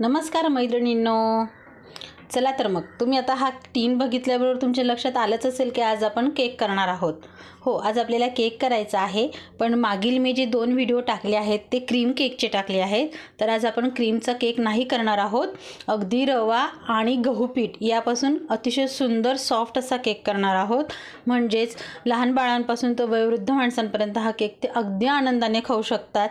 ನಮಸ್ಕಾರ ಮೈದಣಿನ್ನೋ चला तर मग तुम्ही आता हा टीन बघितल्याबरोबर तुमच्या लक्षात आलंच असेल की आज आपण केक करणार आहोत. हो आज आपल्याला केक करायचा आहे पण मागील मी जे दोन व्हिडिओ टाकले आहेत ते क्रीम केकचे टाकले आहेत. तर आज आपण क्रीमचा केक नाही करणार आहोत. अगदी रवा आणि गहू पीठ यापासून अतिशय सुंदर सॉफ्ट असा केक करणार आहोत. म्हणजेच लहान बाळांपासून तर वयोवृद्ध माणसांपर्यंत हा केक ते अगदी आनंदाने खाऊ शकतात.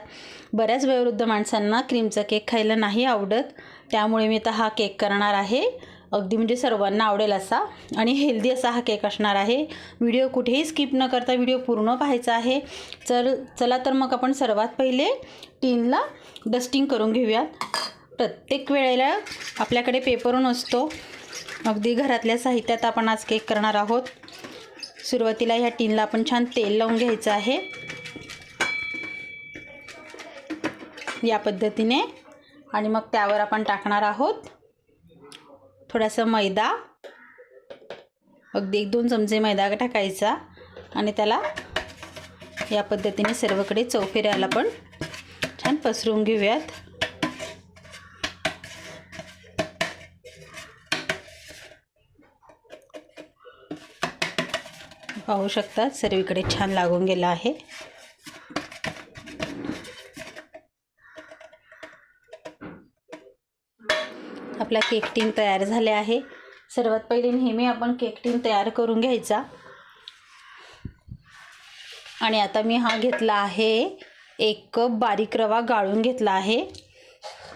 बऱ्याच वयोवृद्ध माणसांना क्रीमचा केक खायला नाही आवडत. त्यामुळे मी आता हा केक करणार आहे. अगदी म्हणजे सर्वांना आवडेल असा. आणि हेल्दी असा हा केक असणार आहे. व्हिडिओ कुठेही स्किप न करता व्हिडिओ पूर्ण पाहायचा आहे. चल चला तर मग आपण सर्वात पहिले टीनला डस्टिंग करून घेऊयात. प्रत्येक वेळेला आपल्याकडे पेपर नसतो अगदी घरातल्या साहित्यात आपण आज केक करणार आहोत. सुरुवातीला ह्या टीनला आपण छान तेल लावून घ्यायचं आहे. या पद्धतीने. आणि मग त्यावर आपण टाकणार आहोत थोडासा मैदा. अगदी एक दोन चमचे मैदा टाकायचा आणि त्याला या पद्धतीने सर्वकडे चौफेऱ्याला पण छान पसरून घेऊयात. पाहू शकतात सर्वीकडे छान लागून गेला आहे. आपला केक टीन तयार झाले आहे. सर्वात पहिले नेहमी आपण केक टीन तयार करून घ्यायचा. आणि आता मी हा घेतला आहे. एक कप बारीक रवा गाळून घेतला आहे.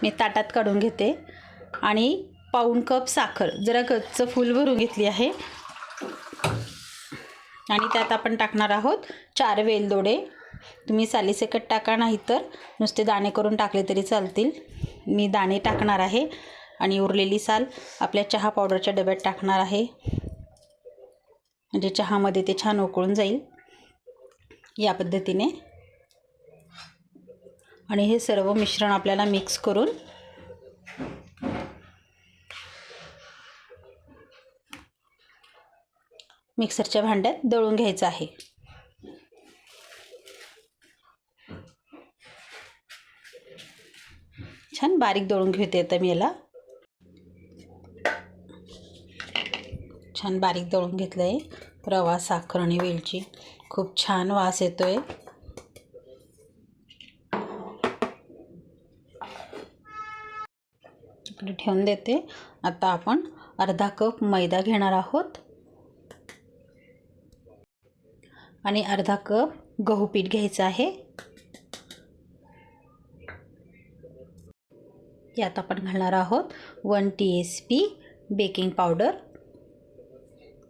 मी ताटात काढून घेते. आणि पाऊण कप साखर जरा गच्च फूल भरून घेतली आहे. आणि त्यात आपण टाकणार आहोत चार वेलदोडे. तुम्ही सालीसकट टाका नाही तर नुसते दाणे करून टाकले तरी चालतील. मी दाणे टाकणार आहे. आणि उरलेली साल आपल्या चहा पावडरच्या डब्यात टाकणार आहे. म्हणजे चहामध्ये ते छान उकळून जाईल. या पद्धतीने. आणि हे सर्व मिश्रण आपल्याला मिक्स करून मिक्सरच्या भांड्यात दळून घ्यायचं आहे. छान बारीक दळून घेते आता मी याला. छान बारीक दळून घेतलं आहे रवा साखर आणि वेलची. खूप छान वास येतो आहे इकडे ठेवून देते. आता आपण अर्धा कप मैदा घेणार आहोत. आणि अर्धा कप गहू पीठ घ्यायचं आहे. यात आपण घालणार आहोत one T S P baking powder.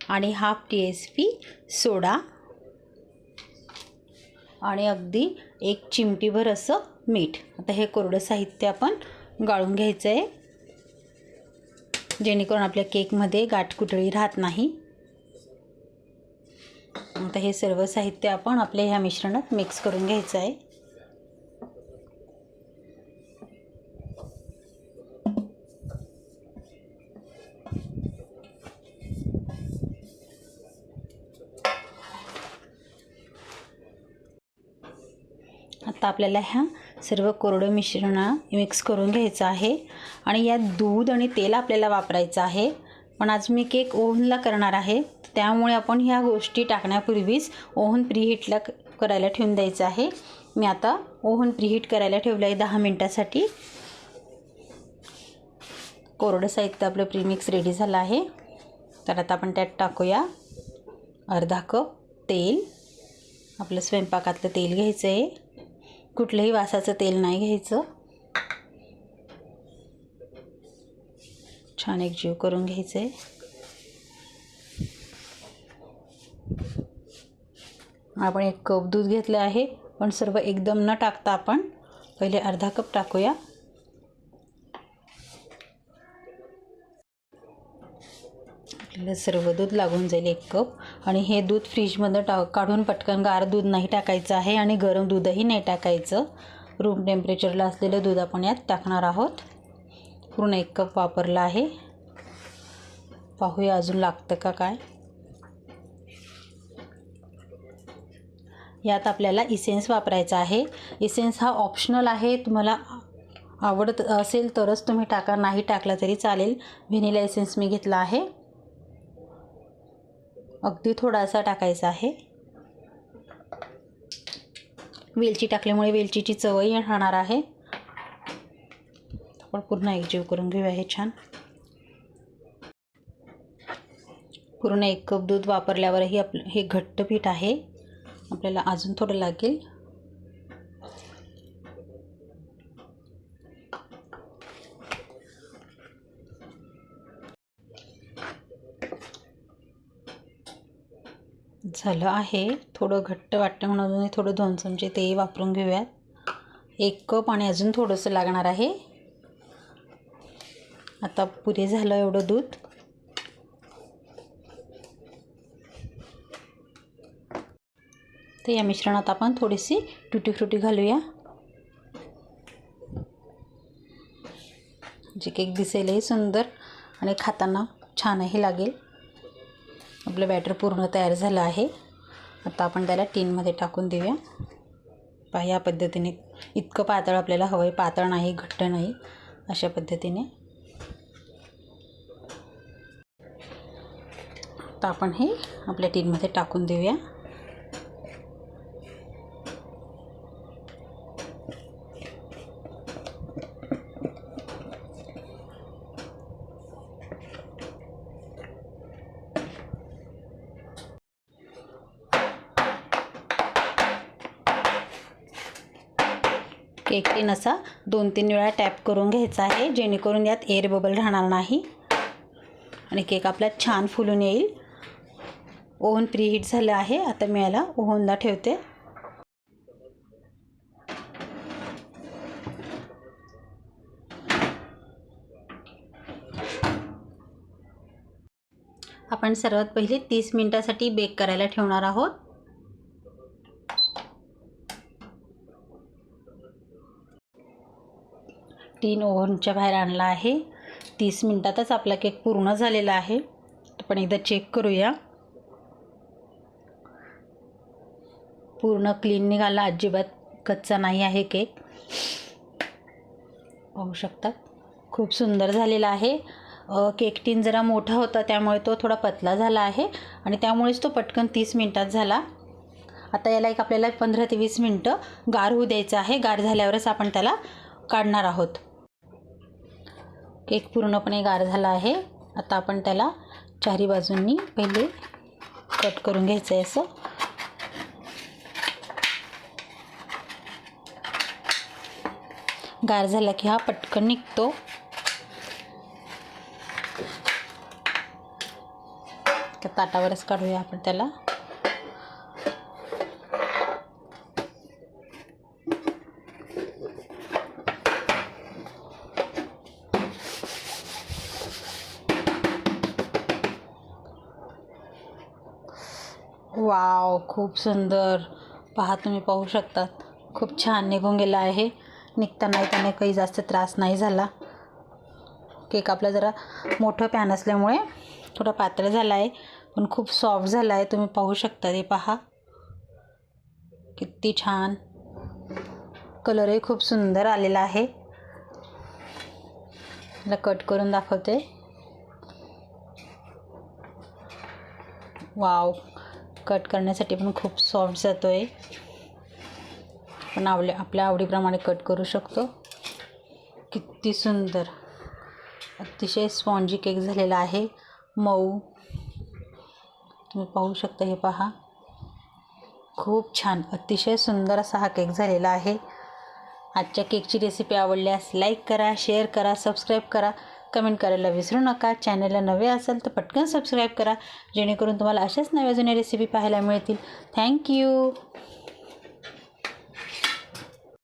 आणि half T S P soda. आणि अगदी एक चिमटीभर असं मीठ. आता हे कोरडं साहित्य आपण गाळून घ्यायचं आहे जेणेकरून आपल्या केकमध्ये गाठकुटळी राहत नाही. आता हे सर्व साहित्य आपण आपल्या ह्या मिश्रणात मिक्स करून घ्यायचं आहे आता आपल्याला ह्या सर्व कोरडं मिश्रण मिक्स करून घ्यायचं आहे. आणि यात दूध आणि तेल आपल्याला वापरायचं आहे. पण आज मी केक ओव्हनला करणार आहे. त्यामुळे आपण ह्या गोष्टी टाकण्यापूर्वीच ओव्हन प्रीहीटला करायला ठेवून द्यायचं आहे. मी आता ओव्हन प्रीहीट करायला ठेवलं आहे दहा मिनटासाठी. कोरडं साहित्य आपलं प्रीमिक्स रेडी झालं आहे. तर आता आपण त्यात टाकूया. अर्धा कप तेल. आपलं स्वयंपाकातलं तेल घ्यायचं आहे कुठलंही वासाचं तेल नाही घ्यायचं. छान एक जीव करून घ्यायचं आहे आपण एक कप दूध घेतलं आहे पण सर्व एकदम न टाकता आपण पहिले अर्धा कप टाकूया. आपल्याला सर्व दूध लागून जाईल एक कप. आणि हे दूध फ्रीजमध्ये टा काढून पटकन गार दूध नाही टाकायचं आहे आणि गरम दूधही नाही टाकायचं. रूम टेम्परेचरला असलेलं दूध आपण यात टाकणार आहोत. पूर्ण एक कप वापरला आहे. पाहूया अजून लागतं का काय. यात आपल्याला इसेन्स वापरायचा आहे. इसेन्स हा ऑप्शनल आहे. तुम्हाला आवडत असेल तरच तुम्ही टाका. नाही टाकला तरी चालेल. व्हेनिला इसेन्स मी घेतला आहे. अगदी थोडासा टाकायचा आहे. वेलची टाकल्यामुळे वेलचीची चवही राहणार आहे. आपण पूर्ण एकजीव करून घेऊया हे छान. पूर्ण एक कप दूध वापरल्यावरही आपलं हे घट्ट पीठ आहे. आपल्याला अजून थोडं लागेल. झालं आहे. थोडं घट्ट वाटतं म्हणून अजूनही थोडं दोन चमचे ते वापरून घेऊयात. एक कप आणि अजून थोडंसं लागणार आहे. आता पुरे झालं एवढं दूध. तर या मिश्रणात आपण थोडीशी टुटी फ्रुटी घालूया. जे केक दिसेलही सुंदर आणि खाताना छानही लागेल. आपलं बॅटर पूर्ण तयार झालं आहे. आता आपण त्याला टीनमध्ये टाकून देऊया. पहा या पद्धतीने इतकं पातळ आपल्याला हवं आहे पातळ नाही घट्ट नाही अशा पद्धतीने. आता आपण हे आपल्या टीनमध्ये टाकून देऊया. एक टीन असा दोन तीन वेळा टॅप करून घ्यायचा आहे जेणेकरून यात एअर बबल राहणार नाही. आणि केक आपला छान फुलून येईल. ओव्हन प्रीहीट झालं आहे आता मी याला ओव्हनला ठेवते. आपण सर्वात पहिले तीस मिनटासाठी बेक करायला ठेवणार आहोत. तीन ओव्हनच्या बाहेर आणला आहे. तीस मिनटातच आपला केक पूर्ण झालेला आहे. आपण एकदा चेक करूया. पूर्ण क्लीन निघाला. अजिबात कच्चा नाही आहे केक. पाहू शकता. खूप सुंदर झालेला आहे. केक टीन जरा मोठा होता त्यामुळे तो थोडा पतला झाला आहे आणि त्यामुळेच तो पटकन तीस मिनटात झाला. आता याला एक आपल्याला पंधरा ते वीस मिनटं गार होऊ द्यायचं आहे. गार झाल्यावरच आपण त्याला काढणार आहोत. केक पूर्णपणे गार झाला आहे. आता आपण त्याला चारी बाजूंनी पहिले कट करून घ्यायचं आहे असं. गार झाला की हा पटकन निघतो. त्या ताटावरच काढूया आपण त्याला. वाव खूप सुंदर. पहा तुम्ही पाहू शकतात. खूप छान निघून गेला आहे. निघताना त्याने काही जास्त त्रास नाही झाला. केक आपला जरा मोठं पॅन असल्यामुळे थोडा पातळ झाला आहे. पण खूप सॉफ्ट झाला आहे. तुम्ही पाहू शकता ते पहा. किती छान. कलरही खूप सुंदर आलेला आहे. मला कट करून दाखवते. वाव. कट करण्यासाठी पण खूप सॉफ्ट जातो आहे पण आवल्या आपल्या आवडीप्रमाणे कट करू शकतो. किती सुंदर. अतिशय स्पॉन्जी केक झालेला आहे. मऊ. तुम्ही पाहू शकता हे पहा. खूप छान अतिशय सुंदर असा हा केक झालेला आहे. आजच्या केकची रेसिपी आवडल्यास लाईक करा शेअर करा सबस्क्राईब करा. कमेंट करायला विसरू नका. चॅनलला नवे असेल तर पटकन सबस्क्राईब करा. जेणेकरून तुम्हाला अशाच नव्या जुन्या रेसिपी पाहायला मिळतील. थँक्यू